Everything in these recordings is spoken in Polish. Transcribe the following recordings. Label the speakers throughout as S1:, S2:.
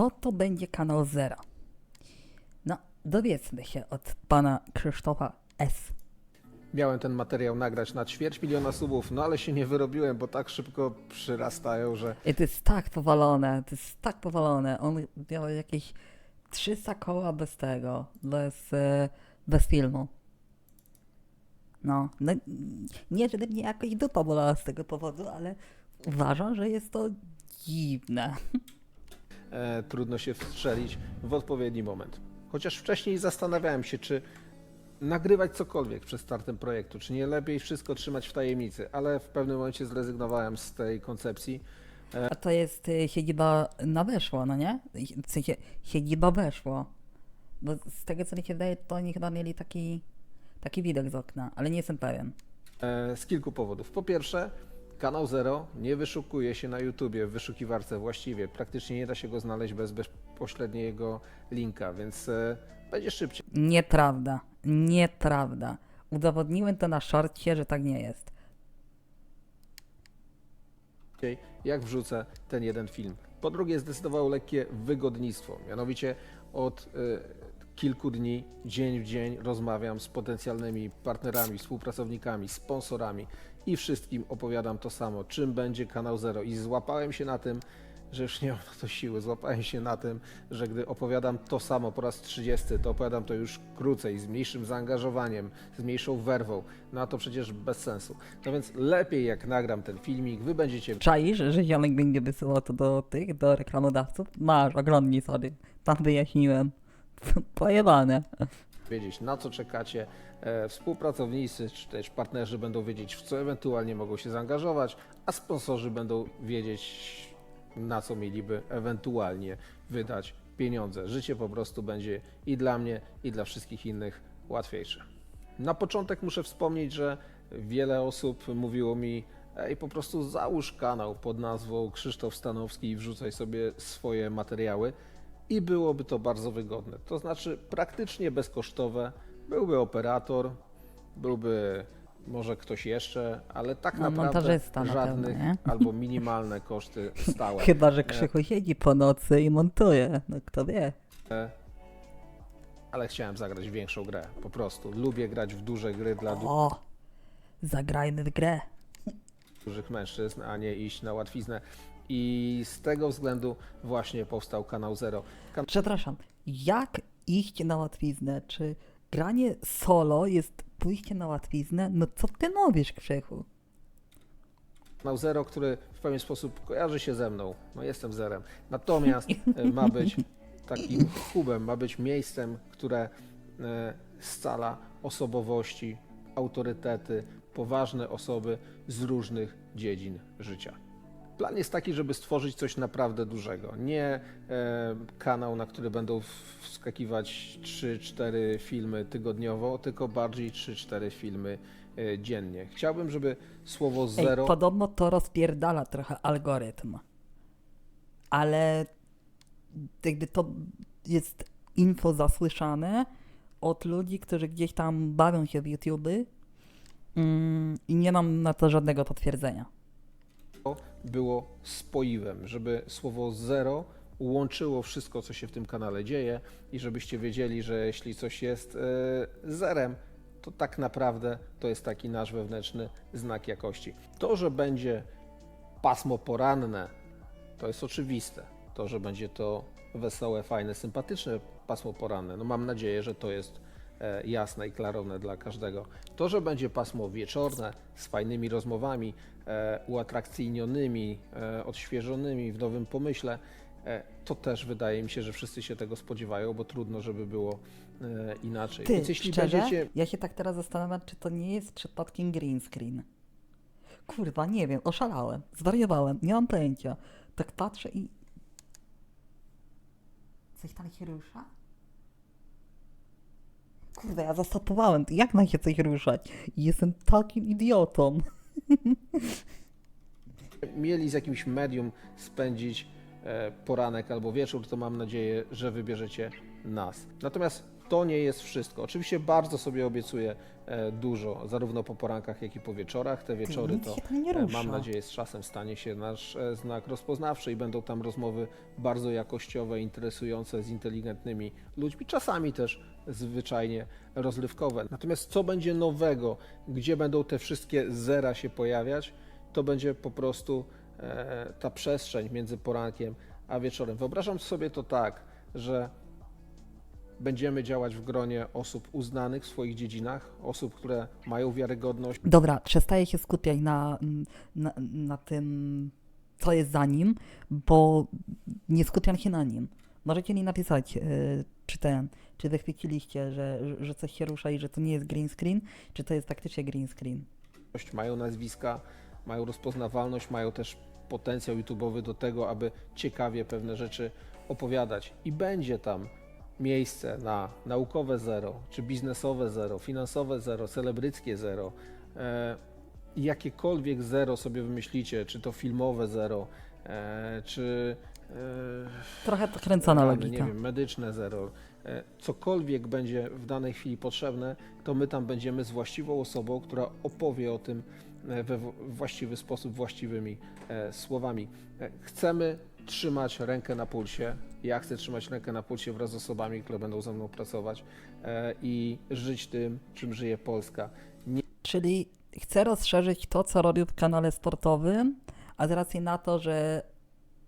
S1: Co to będzie kanał Zero? No, dowiedzmy się od pana Krzysztofa S.
S2: Miałem ten materiał nagrać na ćwierć miliona subów, no ale się nie wyrobiłem, bo tak szybko przyrastają, że
S1: I to jest tak powalone, to jest tak powalone. On miał jakieś 300 koła bez tego, bez, e, bez filmu. No, no, nie, żeby mnie jakoś dupa bolała z tego powodu, ale uważam, że jest to dziwne.
S2: E, trudno się wstrzelić w odpowiedni moment. Chociaż wcześniej zastanawiałem się, czy nagrywać cokolwiek przed startem projektu, czy nie lepiej wszystko trzymać w tajemnicy, ale w pewnym momencie zrezygnowałem z tej koncepcji.
S1: A to jest y, siedziba na weszło, no nie? W sensie siedziba weszło. Bo z tego co mi się wydaje, to oni chyba mieli taki, taki widok z okna, ale nie jestem pewien.
S2: E, Z kilku powodów. Po pierwsze, kanał Zero nie wyszukuje się na YouTubie w wyszukiwarce właściwie. Praktycznie nie da się go znaleźć bez bezpośredniego linka, więc e, będzie szybciej.
S1: Nieprawda, nieprawda. Udowodniłem to na szorcie, że tak nie jest.
S2: jak wrzucę ten jeden film. Po drugie, zdecydowało lekkie wygodnictwo. Mianowicie od y, kilku dni, dzień w dzień rozmawiam z potencjalnymi partnerami, współpracownikami, sponsorami i wszystkim opowiadam to samo, czym będzie kanał Zero. I złapałem się na tym, że już nie mam na to siły. Złapałem się na tym, że gdy opowiadam to samo po raz 30, to opowiadam to już krócej, z mniejszym zaangażowaniem, z mniejszą werwą. No a to przecież bez sensu. No więc lepiej jak nagram ten filmik, wy będziecie
S1: Czaisz, że ziomek będzie wysyłał to do tych, do reklamodawców? Masz, oglądnij sobie. Tam wyjaśniłem. Pojebane.
S2: Wiedzieć, na co czekacie. E, współpracownicy czy też partnerzy będą wiedzieć, w co ewentualnie mogą się zaangażować, a sponsorzy będą wiedzieć, na co mieliby ewentualnie wydać pieniądze. Życie po prostu będzie i dla mnie, i dla wszystkich innych łatwiejsze. Na początek muszę wspomnieć, że wiele osób mówiło mi, ej, po prostu załóż kanał pod nazwą Krzysztof Stanowski i wrzucaj sobie swoje materiały i byłoby to bardzo wygodne. To znaczy praktycznie bezkosztowe. Byłby operator, byłby może ktoś jeszcze, ale tak
S1: No,
S2: naprawdę
S1: na
S2: żadnych
S1: pewno,
S2: albo minimalne koszty stałe.
S1: Chyba, że Krzychu siedzi po nocy i montuje. No kto wie.
S2: Ale chciałem zagrać większą grę, po prostu. Lubię grać w duże gry dla
S1: O! Zagrajmy w grę.
S2: dużych mężczyzn, a nie iść na łatwiznę. I z tego względu właśnie powstał kanał Zero. Kan-
S1: Przepraszam, jak iść na łatwiznę? Czy granie solo jest pójście na łatwiznę? No co ty mówisz, Krzychu?
S2: Kanał Zero, który w pewien sposób kojarzy się ze mną. No jestem zerem. Natomiast e, ma być takim hubem, ma być miejscem, które e, scala osobowości, autorytety, poważne osoby z różnych dziedzin życia. Plan jest taki, żeby stworzyć coś naprawdę dużego. Nie e, kanał, na który będą wskakiwać 3-4 filmy tygodniowo, tylko bardziej 3-4 filmy e, dziennie. Chciałbym, żeby słowo
S1: Ej,
S2: zero.
S1: podobno to rozpierdala trochę algorytm. Ale jakby to jest info zasłyszane od ludzi, którzy gdzieś tam bawią się w YouTube mm, i nie mam na to żadnego potwierdzenia.
S2: Było spoiwem, żeby słowo zero łączyło wszystko, co się w tym kanale dzieje i żebyście wiedzieli, że jeśli coś jest e, zerem, to tak naprawdę to jest taki nasz wewnętrzny znak jakości. To, że będzie pasmo poranne, to jest oczywiste. To, że będzie to wesołe, fajne, sympatyczne pasmo poranne, no mam nadzieję, że to jest jasne i klarowne dla każdego. To, że będzie pasmo wieczorne z fajnymi rozmowami, e, uatrakcyjnionymi, e, odświeżonymi w nowym pomyśle, e, to też wydaje mi się, że wszyscy się tego spodziewają, bo trudno, żeby było e, inaczej.
S1: Ty,
S2: Więc jeśli
S1: szczerze,
S2: będziecie
S1: ja się tak teraz zastanawiam, czy to nie jest przypadkiem green screen. Kurwa, nie wiem, oszalałem, zwariowałem, nie mam pojęcia. Tak patrzę i... Coś tam się rusza? Kurde, ja zastopowałem, jak ma się coś ruszać? Jestem takim idiotą.
S2: mieli z jakimś medium spędzić e, poranek albo wieczór, to mam nadzieję, że wybierzecie nas. Natomiast to nie jest wszystko. Oczywiście bardzo sobie obiecuję e, dużo, zarówno po porankach, jak i po wieczorach. Te wieczory to e, mam nadzieję z czasem stanie się nasz e, znak rozpoznawczy i będą tam rozmowy bardzo jakościowe, interesujące z inteligentnymi ludźmi, czasami też zwyczajnie rozrywkowe. Natomiast co będzie nowego, gdzie będą te wszystkie zera się pojawiać, to będzie po prostu ta przestrzeń między porankiem a wieczorem. Wyobrażam sobie to tak, że będziemy działać w gronie osób uznanych w swoich dziedzinach, osób, które mają wiarygodność,
S1: Dobra, przestaję się skupiać na, na, na tym, co jest za nim, bo nie skupiam się na nim. Możecie mi napisać, y, czy ten, czy wychwyciliście, że, że coś się rusza i że to nie jest green screen, czy to jest faktycznie green screen.
S2: mają nazwiska, mają rozpoznawalność, mają też potencjał YouTube'owy do tego, aby ciekawie pewne rzeczy opowiadać. I będzie tam miejsce na naukowe zero, czy biznesowe zero, finansowe zero, celebryckie zero, e, jakiekolwiek zero sobie wymyślicie, czy to filmowe zero, e, czy e,
S1: Trochę kręcona logika.
S2: Nie wiem, medyczne zero. E, Cokolwiek będzie w danej chwili potrzebne, to my tam będziemy z właściwą osobą, która opowie o tym e, we właściwy sposób, właściwymi e, słowami. E, Chcemy trzymać rękę na pulsie. Ja chcę trzymać rękę na pulsie wraz z osobami, które będą ze mną pracować e, i żyć tym, czym żyje Polska.
S1: Czyli chcę rozszerzyć to, co robił w kanale sportowym, a z racji na to, że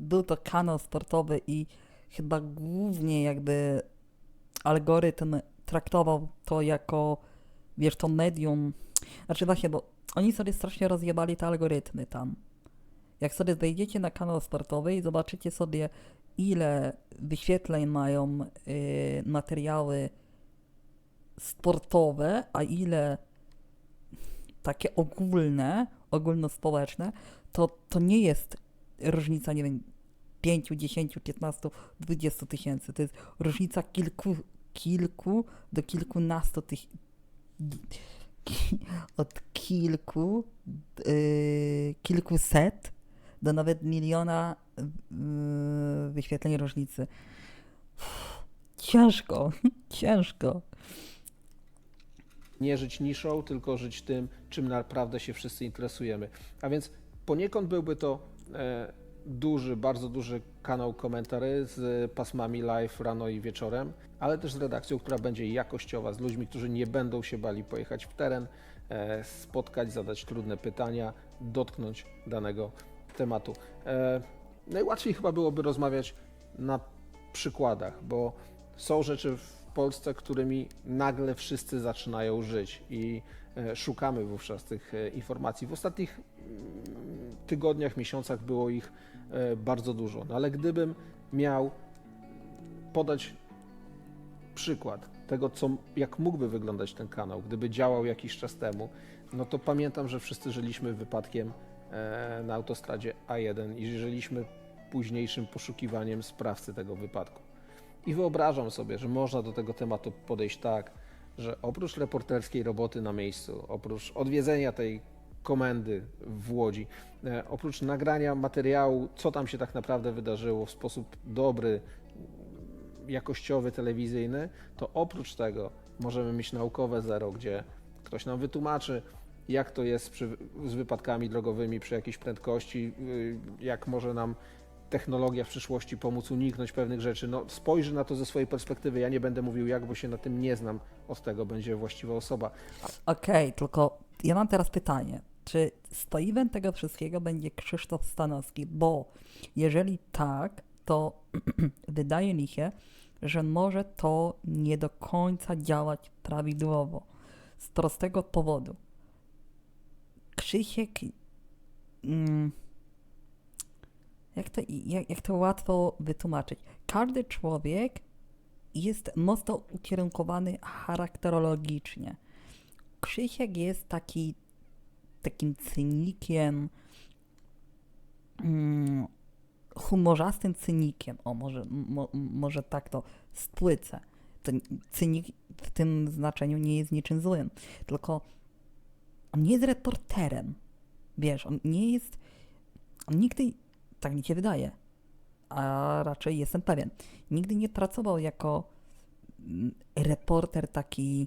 S1: był to kanał sportowy i chyba głównie jakby algorytm traktował to jako, wiesz, to medium. Znaczy właśnie, bo oni sobie strasznie rozjebali te algorytmy tam. Jak sobie wejdziecie na kanał sportowy i zobaczycie sobie, ile wyświetleń mają y, materiały sportowe, a ile takie ogólne, ogólnospołeczne, to, to nie jest różnica, nie wiem, 5, 10, 15, 20 tysięcy. To jest różnica kilku, kilku do kilkunastu tysięcy. Od kilku, yy, kilkuset do nawet miliona wyświetleń różnicy. Ciężko, ciężko.
S2: nie żyć niszą, tylko żyć tym, czym naprawdę się wszyscy interesujemy. A więc poniekąd byłby to e, duży, bardzo duży kanał komentarzy z pasmami live rano i wieczorem, ale też z redakcją, która będzie jakościowa, z ludźmi, którzy nie będą się bali pojechać w teren, e, spotkać, zadać trudne pytania, dotknąć danego tematu. E, najłatwiej chyba byłoby rozmawiać na przykładach, bo są rzeczy w Polsce, którymi nagle wszyscy zaczynają żyć i e, szukamy wówczas tych e, informacji. W ostatnich mm, tygodniach, miesiącach było ich bardzo dużo. No ale gdybym miał podać przykład tego, co, jak mógłby wyglądać ten kanał, gdyby działał jakiś czas temu, no to pamiętam, że wszyscy żyliśmy wypadkiem na autostradzie A1 i żyliśmy późniejszym poszukiwaniem sprawcy tego wypadku. I wyobrażam sobie, że można do tego tematu podejść tak, że oprócz reporterskiej roboty na miejscu, oprócz odwiedzenia tej komendy w Łodzi, e, oprócz nagrania materiału, co tam się tak naprawdę wydarzyło w sposób dobry, jakościowy, telewizyjny, to oprócz tego możemy mieć naukowe zero, gdzie ktoś nam wytłumaczy, jak to jest przy, z wypadkami drogowymi przy jakiejś prędkości, y, jak może nam technologia w przyszłości pomóc uniknąć pewnych rzeczy. No, spojrzy na to ze swojej perspektywy. Ja nie będę mówił jak, bo się na tym nie znam. Od tego będzie właściwa osoba.
S1: Okej, tylko ja mam teraz pytanie. Czy stoiwem tego wszystkiego będzie Krzysztof Stanowski? Bo jeżeli tak, to wydaje mi się, że może to nie do końca działać prawidłowo. Z prostego powodu. Krzysiek. Mm, jak, to, jak, jak to łatwo wytłumaczyć? Każdy człowiek jest mocno ukierunkowany charakterologicznie. Krzysiek jest taki takim cynikiem, mm, humorzastym cynikiem. O, może, mo, może tak to spłycę. To cynik w tym znaczeniu nie jest niczym złym, tylko on nie jest reporterem. Wiesz, on nie jest. On nigdy, tak mi się wydaje, a raczej jestem pewien, nigdy nie pracował jako mm, reporter taki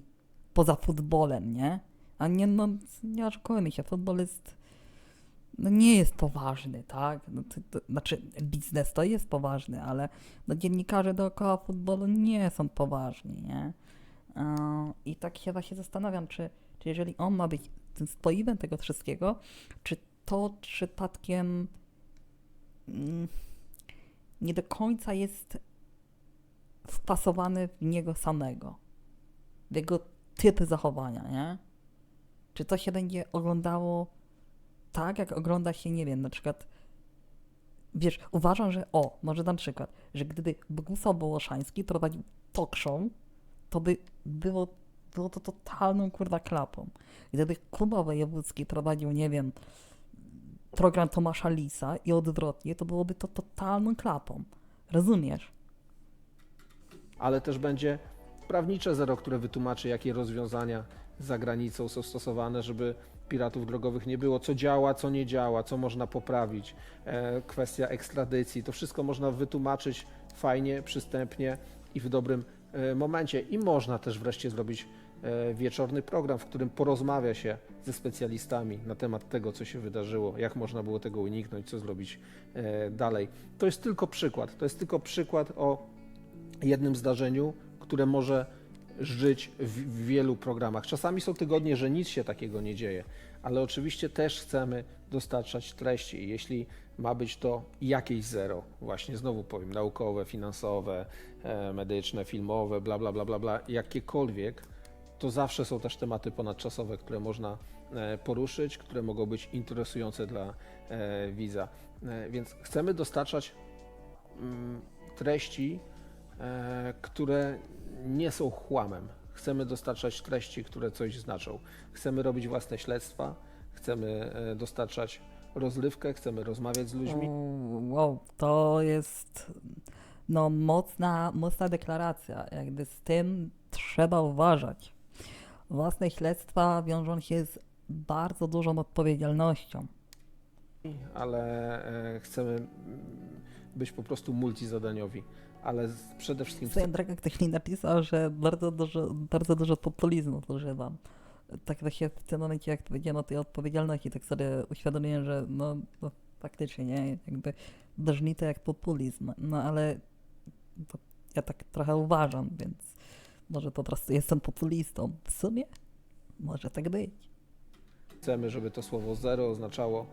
S1: poza futbolem, nie? A nie, no, nie oszukujmy się, futbol jest, no nie jest poważny, tak? No, to, to, znaczy, biznes to jest poważny, ale no, dziennikarze dookoła futbolu nie są poważni, nie? I tak się właśnie zastanawiam, czy, czy jeżeli on ma być tym spoiwem tego wszystkiego, czy to przypadkiem mm, nie do końca jest wpasowany w niego samego, w jego typ zachowania, nie? Czy to się będzie oglądało tak, jak ogląda się, nie wiem, na przykład, wiesz, uważam, że, o, może dam przykład, że gdyby Bogusław Wołoszański prowadził talk show, to by było, było to totalną, kurwa, klapą. Gdyby Kuba Wojewódzki prowadził, nie wiem, program Tomasza Lisa i odwrotnie, to byłoby to totalną klapą. Rozumiesz?
S2: ale też będzie prawnicze zero, które wytłumaczy, jakie rozwiązania za granicą są stosowane, żeby piratów drogowych nie było, co działa, co nie działa, co można poprawić, e, kwestia ekstradycji, to wszystko można wytłumaczyć fajnie, przystępnie i w dobrym momencie. I można też wreszcie zrobić e, wieczorny program, w którym porozmawia się ze specjalistami na temat tego, co się wydarzyło, jak można było tego uniknąć, co zrobić e, dalej. To jest tylko przykład. To jest tylko przykład o jednym zdarzeniu, które może żyć w, w wielu programach. Czasami są tygodnie, że nic się takiego nie dzieje, ale oczywiście też chcemy dostarczać treści. Jeśli ma być to jakieś zero, właśnie znowu powiem, naukowe, finansowe, e, medyczne, filmowe, bla, bla, bla, bla, bla, jakiekolwiek, to zawsze są też tematy ponadczasowe, które można e, poruszyć, które mogą być interesujące dla e, widza. Więc chcemy dostarczać mm, treści, które nie są chłamem. Chcemy dostarczać treści, które coś znaczą. Chcemy robić własne śledztwa, chcemy e, dostarczać rozrywkę, chcemy rozmawiać z ludźmi.
S1: Wow, to jest no mocna, mocna deklaracja. Jakby z tym trzeba uważać. Własne śledztwa wiążą się z bardzo dużą odpowiedzialnością.
S2: ale e, chcemy być po prostu multizadaniowi. Ale przede wszystkim
S1: Swoją drogą ktoś mi napisał, że bardzo dużo, bardzo dużo populizmu używam. Tak właśnie w tym momencie, jak powiedziałem o tej odpowiedzialności, tak sobie uświadomiłem, że no, no faktycznie, nie, jakby brzmi to jak populizm, no ale ja tak trochę uważam, więc może po prostu jestem populistą. W sumie może tak być.
S2: chcemy, żeby to słowo zero oznaczało,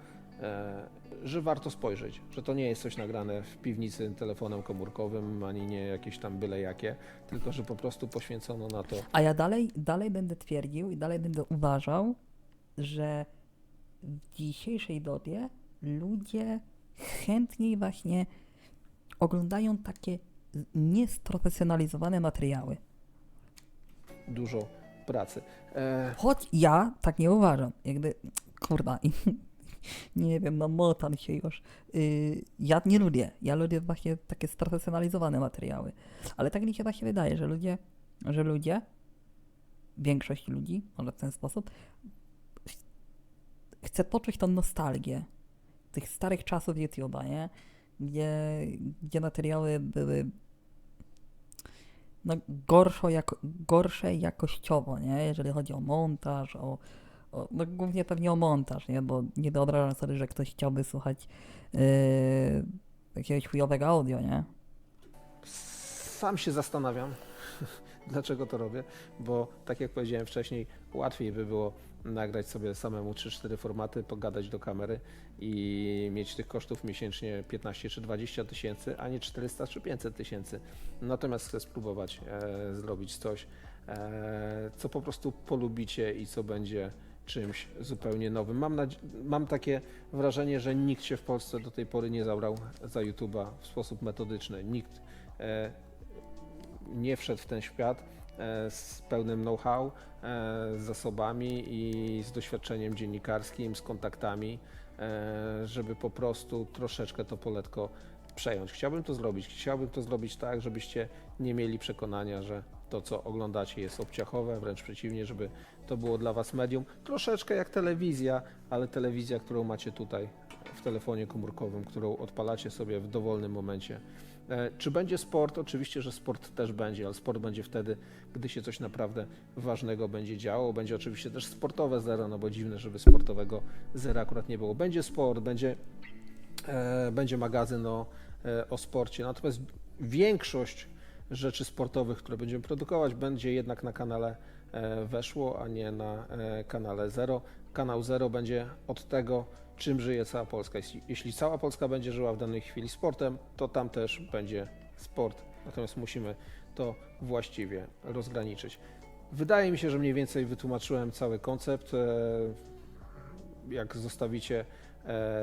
S2: że warto spojrzeć, że to nie jest coś nagrane w piwnicy telefonem komórkowym, ani nie jakieś tam byle jakie, tylko że po prostu poświęcono na to
S1: A ja dalej, dalej będę twierdził i dalej będę uważał, że w dzisiejszej dobie ludzie chętniej właśnie oglądają takie niesprofesjonalizowane materiały.
S2: dużo pracy. E,
S1: Choć ja tak nie uważam. Jakby, kurwa, nie wiem, no motam się już. Yy, ja nie lubię. Ja lubię właśnie takie sprofesjonalizowane materiały. Ale tak mi się właśnie wydaje, że ludzie, że ludzie, większość ludzi, może w ten sposób, ch- chce poczuć tą nostalgię tych starych czasów YouTube'a, nie? Gdzie, gdzie materiały były no, gorszą jako, gorsze jakościowo, nie? Jeżeli chodzi o montaż, o no, głównie pewnie o montaż, nie? Bo nie wyobrażam sobie, że ktoś chciałby słuchać yy, jakiegoś chujowego audio, nie?
S2: Sam się zastanawiam, dlaczego to robię, bo tak jak powiedziałem wcześniej, łatwiej by było nagrać sobie samemu 3-4 formaty, pogadać do kamery i mieć tych kosztów miesięcznie 15 czy 20 tysięcy, a nie 400 czy 500 tysięcy. Natomiast chcę spróbować e, zrobić coś, e, co po prostu polubicie i co będzie czymś zupełnie nowym. Mam, mam takie wrażenie, że nikt się w Polsce do tej pory nie zabrał za YouTube'a w sposób metodyczny. Nikt e, nie wszedł w ten świat e, z pełnym know-how, e, z zasobami i z doświadczeniem dziennikarskim, z kontaktami, e, żeby po prostu troszeczkę to poletko przejąć. Chciałbym to zrobić. Chciałbym to zrobić tak, żebyście nie mieli przekonania, że to, co oglądacie, jest obciachowe, wręcz przeciwnie, żeby to było dla Was medium. Troszeczkę jak telewizja, ale telewizja, którą macie tutaj w telefonie komórkowym, którą odpalacie sobie w dowolnym momencie E, Czy będzie sport? Oczywiście, że sport też będzie, ale sport będzie wtedy, gdy się coś naprawdę ważnego będzie działo. Będzie oczywiście też sportowe zero, no bo dziwne, żeby sportowego zera akurat nie było. Będzie sport, będzie, e, będzie magazyn o, e, o sporcie, natomiast większość rzeczy sportowych, które będziemy produkować, będzie jednak na kanale e, weszło, a nie na e, kanale Zero. Kanał Zero będzie od tego, czym żyje cała Polska. Jeśli, cała Polska będzie żyła w danej chwili sportem, to tam też będzie sport. Natomiast musimy to właściwie rozgraniczyć. Wydaje mi się, że mniej więcej wytłumaczyłem cały koncept. E, Jak zostawicie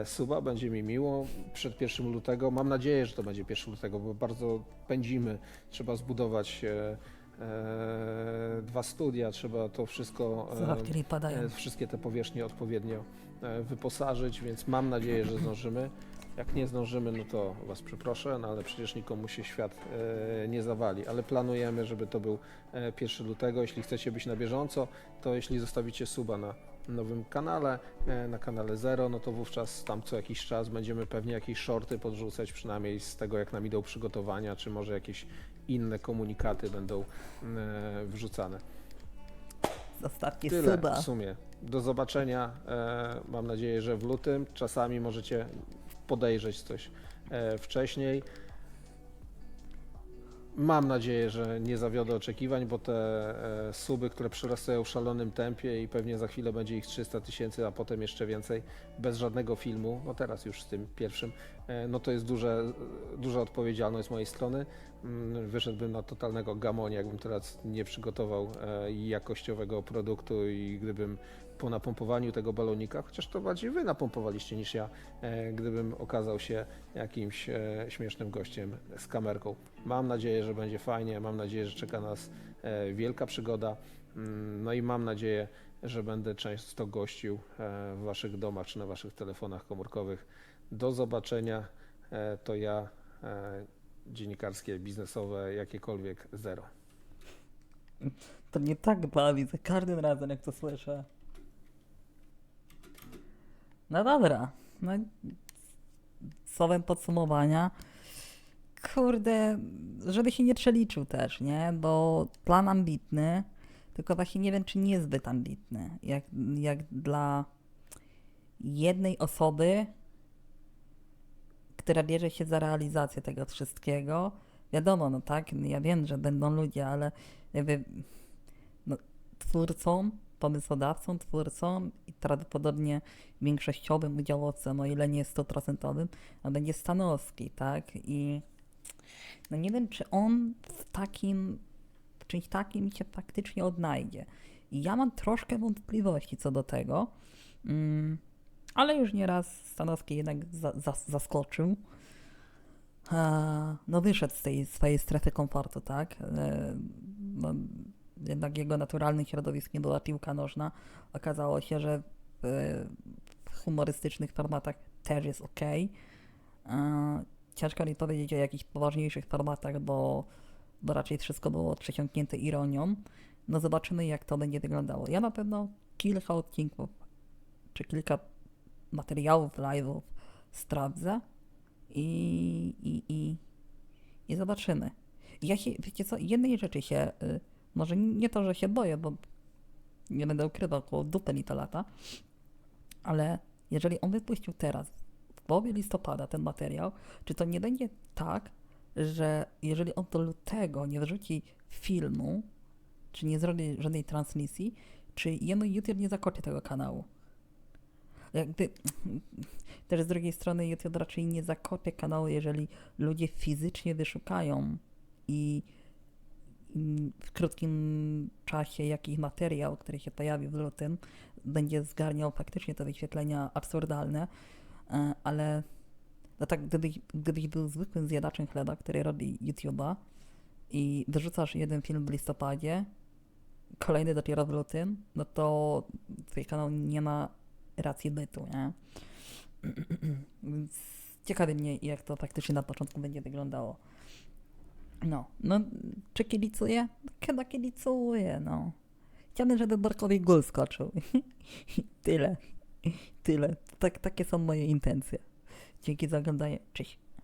S2: suba, będzie mi miło przed 1 lutego. Mam nadzieję, że to będzie 1 lutego, bo bardzo pędzimy. Trzeba zbudować e, e, dwa studia, trzeba to wszystko. e,
S1: Słuchawki nie padają.
S2: e, wszystkie te powierzchnie odpowiednio e, wyposażyć, więc mam nadzieję, że zdążymy. Jak nie zdążymy, no to Was przeproszę, no ale przecież nikomu się świat e, nie zawali, ale planujemy, żeby to był e, 1 lutego. Jeśli chcecie być na bieżąco, to jeśli zostawicie suba na nowym kanale, e, na kanale Zero, no to wówczas tam co jakiś czas będziemy pewnie jakieś shorty podrzucać, przynajmniej z tego jak nam idą przygotowania, czy może jakieś inne komunikaty będą e, wrzucane.
S1: Zostawcie
S2: Tyle
S1: suba.
S2: w sumie. Do zobaczenia. E, mam nadzieję, że w lutym. Czasami możecie podejrzeć coś wcześniej. Mam nadzieję, że nie zawiodę oczekiwań, bo te e, suby, które przyrastają w szalonym tempie i pewnie za chwilę będzie ich 300 tysięcy, a potem jeszcze więcej, bez żadnego filmu, no teraz już z tym pierwszym, e, no to jest duże, duża odpowiedzialność z mojej strony. Mm, Wyszedłbym na totalnego gamonia, jakbym teraz nie przygotował e, jakościowego produktu i gdybym po napompowaniu tego balonika, chociaż to bardziej wy napompowaliście niż ja, e, gdybym okazał się jakimś e, śmiesznym gościem z kamerką. Mam nadzieję, że będzie fajnie, mam nadzieję, że czeka nas e, wielka przygoda, Mm, no i mam nadzieję, że będę często gościł w waszych domach czy na waszych telefonach komórkowych. Do zobaczenia, to ja, dziennikarskie, biznesowe, jakiekolwiek zero.
S1: To nie tak bawi za każdym razem, jak to słyszę. No dobra. No, słowem podsumowania. Kurde, żeby się nie przeliczył też, nie? Bo plan ambitny, tylko właśnie nie wiem, czy niezbyt ambitny. Jak, jak dla jednej osoby, która bierze się za realizację tego wszystkiego. Wiadomo, no tak, ja wiem, że będą ludzie, ale jakby no, twórcą, pomysłodawcą, twórcą prawdopodobnie większościowym udziałowcem, o ile nie stuprocentowym, a będzie Stanowski, tak? I no nie wiem, czy on w takim, w czymś takim się faktycznie odnajdzie. I ja mam troszkę wątpliwości co do tego, mm, ale już nieraz Stanowski jednak za, za, zaskoczył. E, No wyszedł z tej swojej strefy komfortu, tak? E, No, jednak jego naturalnym środowiskiem była piłka nożna. Okazało się, że w, humorystycznych formatach też jest ok. Ciężko mi powiedzieć o jakichś poważniejszych formatach, bo, bo raczej wszystko było przesiąknięte ironią. No zobaczymy, jak to będzie wyglądało. Ja na pewno kilka odcinków, czy kilka materiałów, live'ów sprawdzę i, i, i, i zobaczymy. Ja się, wiecie co, jednej rzeczy się, y, może nie to, że się boję, bo nie będę ukrywał, koło dupy mi to lata, ale jeżeli on wypuścił teraz, w połowie listopada ten materiał, czy to nie będzie tak, że jeżeli on do lutego nie wrzuci filmu, czy nie zrobi żadnej transmisji, czy jemu YouTube nie zakoczy tego kanału? Jakby, też z drugiej strony YouTube raczej nie zakopie kanału, jeżeli ludzie fizycznie wyszukają i w krótkim czasie jakiś materiał, który się pojawi w lutym, będzie zgarniał faktycznie te wyświetlenia absurdalne, e, ale no tak, gdybyś, gdybyś był zwykłym zjadaczem chleba, który robi YouTube'a i wyrzucasz jeden film w listopadzie, kolejny dopiero w lutym, no to twój kanał nie ma racji bytu, nie? Więc ciekawi mnie, jak to faktycznie na początku będzie wyglądało. No, no, czy kibicuję? Chyba kibicuję, no. Chciałbym, żeby Borkowi gól skoczył. Tyle. Tyle. Tak, takie są moje intencje. Dzięki za oglądanie. Cześć.